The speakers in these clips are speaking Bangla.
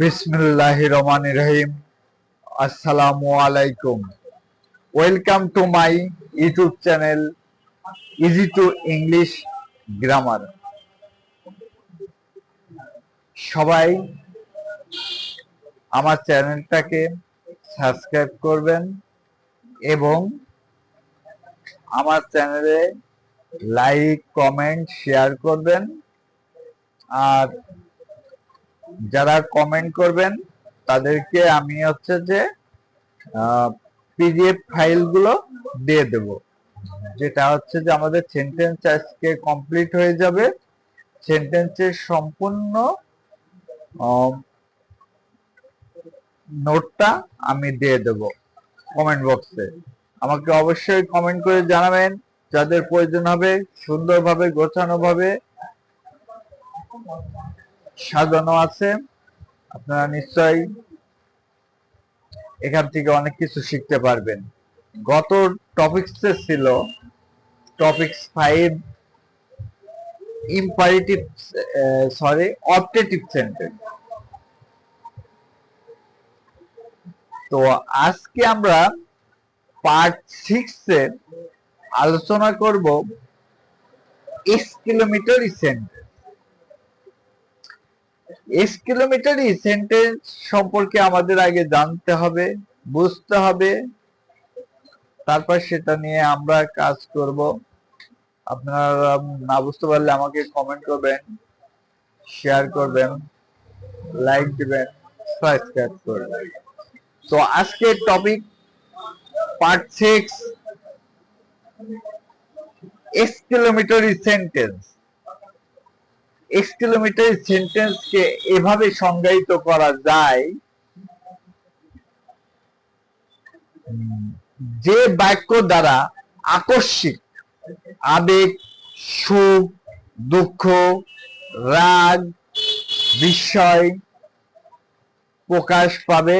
বিসমিল্লাহ রহমান রহিম আসসালামু আলাইকুম। Welcome to my YouTube channel easy to English grammar. সবাই আমার চ্যানেলটাকে সাবস্ক্রাইব করবেন এবং আমার চ্যানেলে লাইক, কমেন্ট, শেয়ার করবেন। আর যারা কমেন্ট করবেন, তাদেরকে আমি হচ্ছে যে পিডিএফ ফাইলগুলো দিয়ে দেব। যেটা হচ্ছে যে আমাদের সেন্টেন্স আজকে কমপ্লিট হয়ে যাবে। সেন্টেন্সের সম্পূর্ণ নোটটা আমি দিয়ে দেব কমেন্ট বক্সে আমাকে অবশ্যই কমেন্ট করে জানাবেন, যাদের প্রয়োজন হবে সুন্দরভাবে গোছানো ভাবে সাজানো আছে। আপনারা নিশ্চয়ই এখান থেকে অনেক কিছু শিখতে পারবেন। গত টপিকসে ছিল topics five imperative sorry optative sentence তো আজকে আমরা পার্ট সিক্সে আলোচনা করব এক্সকিলোমিটারি সেন্টেন্স এক্সকিলোমিটারি সেন্টেন্স সম্পর্কে আমাদের আগে জানতে হবে, বুঝতে হবে। তারপর সেটা নিয়ে আমরা কাজ করব। আপনারা না বুঝতে পারলে আমাকে কমেন্ট করবেন শেয়ার করবেন লাইক দিবেন সাবস্ক্রাইব করবেন। তো আজকের topic part six exclamatory sentence exclamatory সেন্টেন্সকে এভাবে সংজ্ঞায়িত করা যায়, যে বাক্য দ্বারা আকস্মিক আবেগ, সুখ, দুঃখ, রাগ, বিস্ময় প্রকাশ পাবে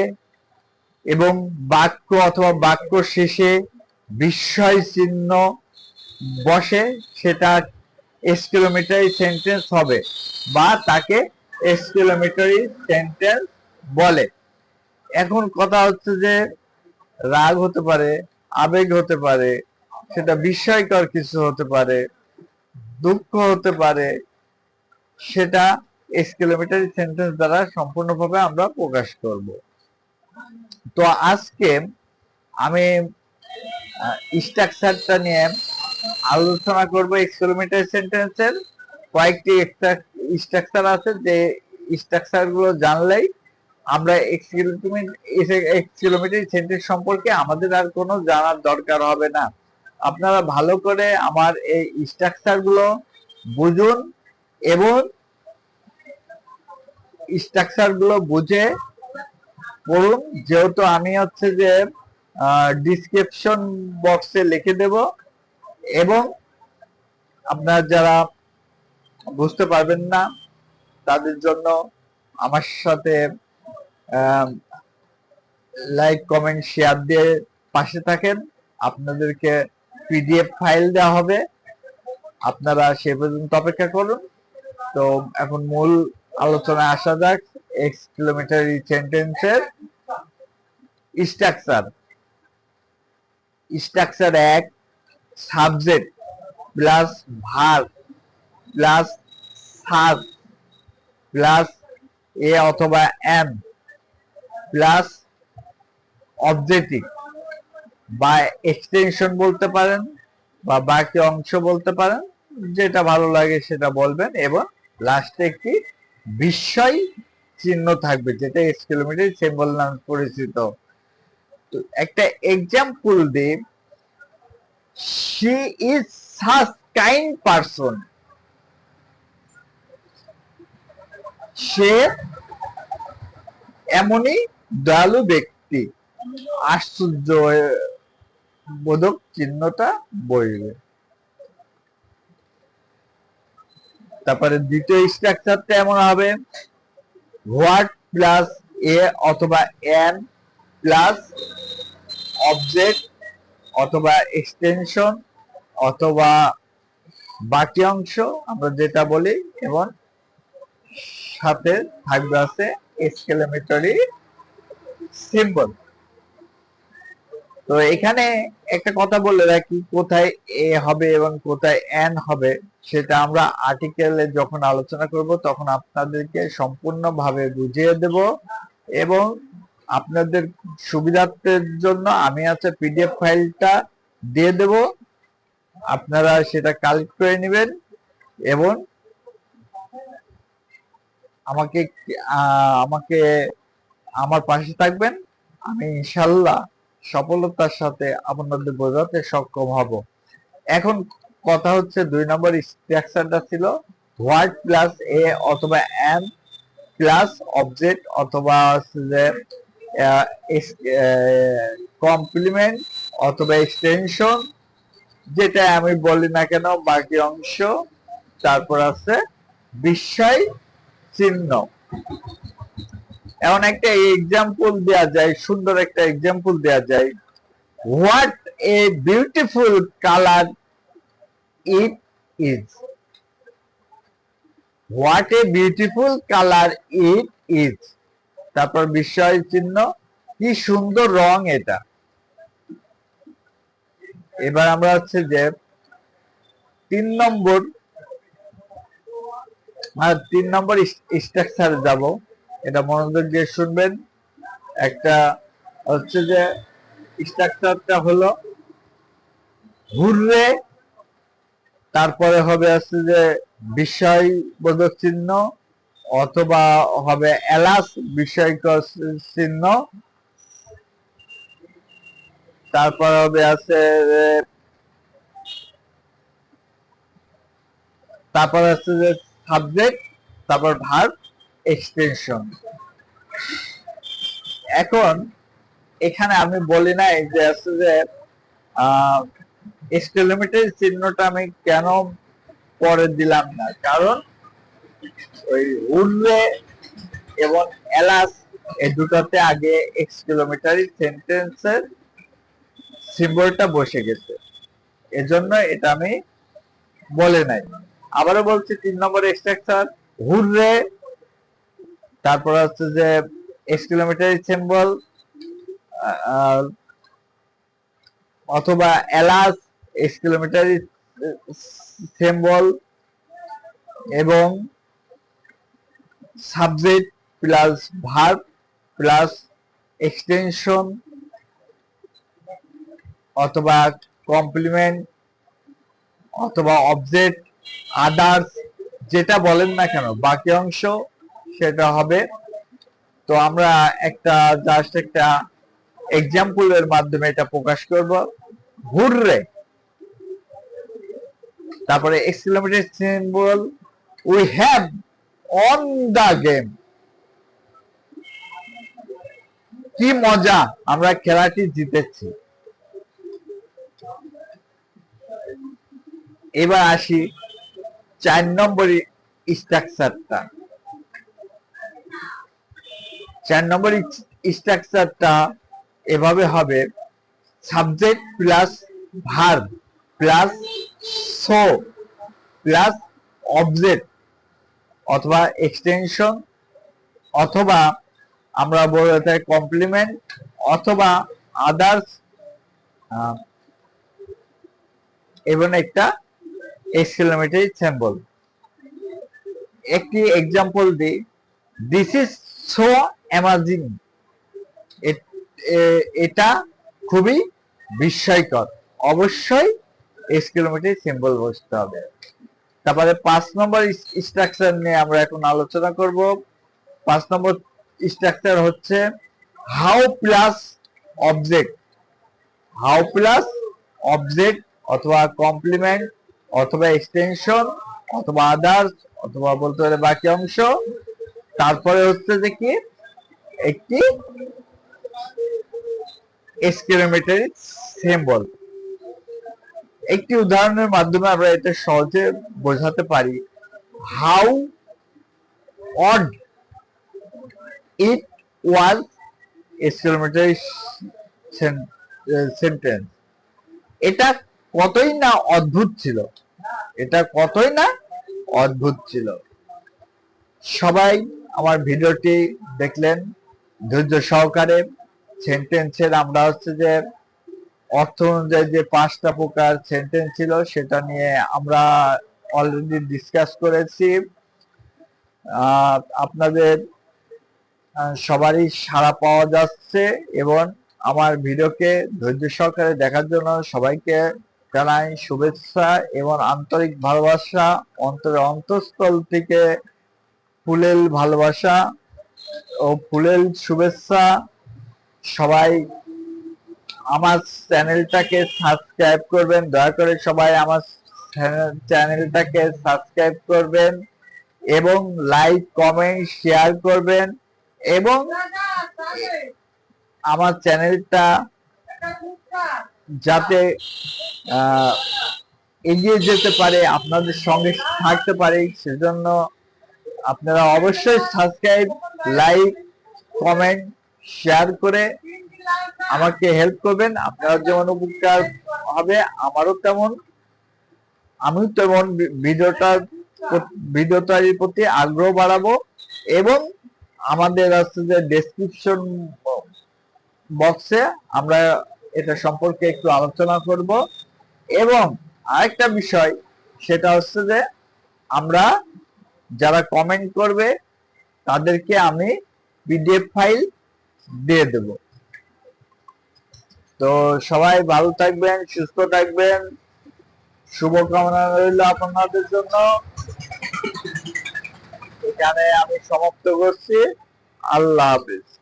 এবং বাক্য অথবা বাক্য শেষে বিস্ময় চিহ্ন বসে, সেটা এক্সকিলোমিটারি সেন্টেন্স হবে বা তাকে এক্সকিলোমিটারি সেন্টেন্স বলে। এখন কথা হচ্ছে যে, রাগ হতে পারে, আবেগ হতে পারে, সেটা বিস্ময়কর কিছু হতে পারে, দুঃখ হতে পারে, সেটা এক্সকিলোমিটারি সেন্টেন্স দ্বারা সম্পূর্ণভাবে আমরা প্রকাশ করব। তো আজকে আমি স্ট্রাকচারটা নিয়ে আলোচনা করব এক্সকিলোমিটার সেন্টেন্সের কয়েকটি স্ট্রাকচার আছে যে স্ট্রাকচারগুলো জানলেই আমরা এক্সকিলোমিটার সেন্টেন্স সম্পর্কে আমাদের আর কোনো জানার দরকার হবে না। আপনারা ভালো করে আমার এই স্ট্রাকচারগুলো বুঝুন এবং স্ট্রাকচারগুলো বুঝে পড়ুন। যেহেতু আমি হচ্ছে যে ডিসক্রিপশন বক্সে লিখে দেব এবং আপনার যারা বুঝতে পারবেন না, তাদের জন্য আমার সাথে লাইক কমেন্ট শেয়ার দিয়ে পাশে থাকেন। আপনাদেরকে পিডিএফ ফাইল দেওয়া হবে। আপনারা সে পর্যন্ত অপেক্ষা করুন। তো এখন মূল আলোচনায় আসা যাক এক্স কিলোমিটার সেন্টেন্সের স্ট্রাকচার স্ট্রাকচার এক সাবজেক্ট প্লাস ভার প্লাস সাব প্লাস এ অথবা এম প্লাস অবজেক্টিভ। বা এক্সটেনশন বলতে পারেন বা বাকি অংশ বলতে পারেন, যেটা ভালো লাগে সেটা বলবেন এবং লাস্টে একটি বিস্ময় চিহ্ন থাকবে, যেটা এক্সকিলোমিটার সিম্বল নামে পরিচিত। তো একটা এক্সাম্পল দিই। She is such kind person সে এমনই দয়ালু ব্যক্তি। আশ্চর্য বোধক চিহ্নটা বইবে তারপরে দ্বিতীয় স্ট্রাকচারটা এমন হবে। হোয়াট প্লাস এ অথবা এন প্লাস অবজেক্ট অথবা এক্সটেনশন অথবা বাকি অংশ, আমরা যেটা বলি, এবং সাথে থাকবে আছে এক্সক্লেমেটরি সিম্বল তো এখানে একটা কথা বলে রাখি, কোথায় এ হবে এবং কোথায় এন হবে, সেটা আমরা আর্টিকেলে যখন আলোচনা করব, তখন আপনাদেরকে সম্পূর্ণভাবে বুঝিয়ে দেব এবং আপনাদের সুবিধার্থের জন্য আমি আছে পিডিএফ ফাইলটা দিয়ে দেব। আপনারা সেটা কালেক্ট করে নেবেন এবং আমাকে আমাকে আমার পাশে থাকবেন। আমি ইনশাল্লাহ সফলতার সাথে আপনাদের বোঝাতে সক্ষম হব। এখন কথা হচ্ছে দুই নম্বর স্ট্রাকচারটা ছিল হোয়াট প্লাস এ অথবা এম প্লাস অবজেক্ট অথবা যে কমপ্লিমেন্ট অথবা এক্সটেনশন যেটা আমি বলি না কেন, বাকি অংশ, তারপর আছে বিস্ময় চিহ্ন। এমন একটা এক্সাম্পল দেয়া যায়, সুন্দর একটা এক্সাম্পল দেয়া যায়। What a beautiful colour it is what a beautiful colour it is তারপর বিস্ময় চিহ্ন, কি সুন্দর রং এটা। এবার আমরা হচ্ছে যে তিন নম্বর তিন নম্বর স্ট্রাকচার যাব। এটা মনোযোগ দিয়ে শুনবেন। একটা হচ্ছে যে স্ট্রাকচারটা হলো হুররে তারপরে হবে হচ্ছে যে বিষয়বোধক চিহ্ন অথবা হবে এলাস বিষয়কর চিহ্ন। তারপর হবে আছে, তারপর আছে যে সাবজেক্ট তারপর ভার্ব এক্সটেনশন এখন, এখানে আমি বলি নাই যে আছে যে এক্সটেলোমিটার চিহ্নটা আমি কেন পরে দিলাম না। কারণ ওই উড়বে এবং এলাস এই দুটাতে আগে এক্সকিলোমিটারি সেন্টেন্সের সিম্বলটা বসে গেছে। এজন্য এটা আমি বলে নাই। আবারও বলছি, তিন নম্বর স্ট্রাকচার হুররে, তারপর হচ্ছে যে এক্সকিলোমিটারি সিম্বল অথবা এলাস এক্সকিলোমিটারি সিম্বল এবং subject plus verb plus extension অথবা কমপ্লিমেন্ট অথবা অবজেক্ট, আদার্স, যেটা বলেন না কেন, বাকি অংশ সেটা হবে। তো আমরা একটা জাস্ট একটা এক্সাম্পলের মাধ্যমে এটা প্রকাশ করব। হুররে! তারপরে exclamatory symbol we have on the game কি মজা, আমরা খেলাটি জিতেছি। এবার আসি চার নম্বর স্ট্রাকচারটা চার নম্বর স্ট্রাকচারটা এভাবে হবে subject plus verb plus so plus object অথবা এক্সটেনশন অথবা আমরা বলতে চাই কমপ্লিমেন্ট অথবা আদার্স এবং একটা এক্সক্লেমেটরি সিম্বল একটি এক্সাম্পল দিই দিস ইজ সো অ্যামাজিং এটা খুবই বিস্ময়কর। অবশ্যই এক্সক্লেমেটরি সিম্বল বসতে হবে। তারপরে পাঁচ নম্বর স্ট্রাকচার নিয়ে আমরা এখন আলোচনা করব। পাঁচ নম্বর স্ট্রাকচার হচ্ছে how plus object how plus object অথবা কমপ্লিমেন্ট অথবা এক্সটেনশন অথবা আদার্স অথবা বলতে পারে বাকি অংশ। তারপরে হচ্ছে যে কি? একটি এক্সক্লেমেটরি সিম্বল একটি উদাহরণের মাধ্যমে আমরা এটা সহজে বোঝাতে পারি how odd it was exclamatory sentence এটা কতই না অদ্ভুত ছিল? এটা কতই না অদ্ভুত ছিল? সবাই আমার ভিডিওটি দেখলেন ধৈর্য সহকারে। সেন্টেন্সের আমরা হচ্ছে যে অর্থ অনুযায়ী যে পাঁচটা প্রকার সেন্টেন্স ছিল, সেটা নিয়ে আমরা অলরেডি ডিসকাস করেছি। আপনাদের সবারই সাড়া পাওয়া যাচ্ছে এবং আমার ভিডিওকে ধৈর্য সহকারে দেখার জন্য সবাইকে জানাই শুভেচ্ছা এবং আন্তরিক ভালোবাসা, অন্তরের অন্তঃস্থল থেকে ফুলেল ভালোবাসা ও ফুলেল শুভেচ্ছা। সবাই আমার চ্যানেলটাকে সাবস্ক্রাইব করবেন। দয়া করে সবাই আমার চ্যানেলটাকে সাবস্ক্রাইব করবেন এবং লাইক, কমেন্ট, শেয়ার করবেন এবং আমার চ্যানেলটা যাতে এগিয়ে যেতে পারে, আপনাদের সঙ্গে থাকতে পারে, সেজন্য আপনারা অবশ্যই সাবস্ক্রাইব, লাইক, কমেন্ট, শেয়ার করে আমাকে হেল্প করবেন, আপনারা যেমন উপকার হবে, আমারও তেমন। আমি তেমন ভিডিওটার তৈরির প্রতি আগ্রহ বাড়াবো এবং আমাদের যে ডেসক্রিপশন বক্সে আমরা এটা সম্পর্কে একটু আলোচনা করব। এবং আরেকটা বিষয়, সেটা হচ্ছে যে আমরা যারা কমেন্ট করবে, তাদেরকে আমি পিডিএফ ফাইল দিয়ে দেব। তো সবাই ভালো থাকবেন, সুস্থ থাকবেন। শুভকামনা রইল আপনাদের জন্য। এখানে আমি সমাপ্ত করছি। আল্লাহ হাফিজ।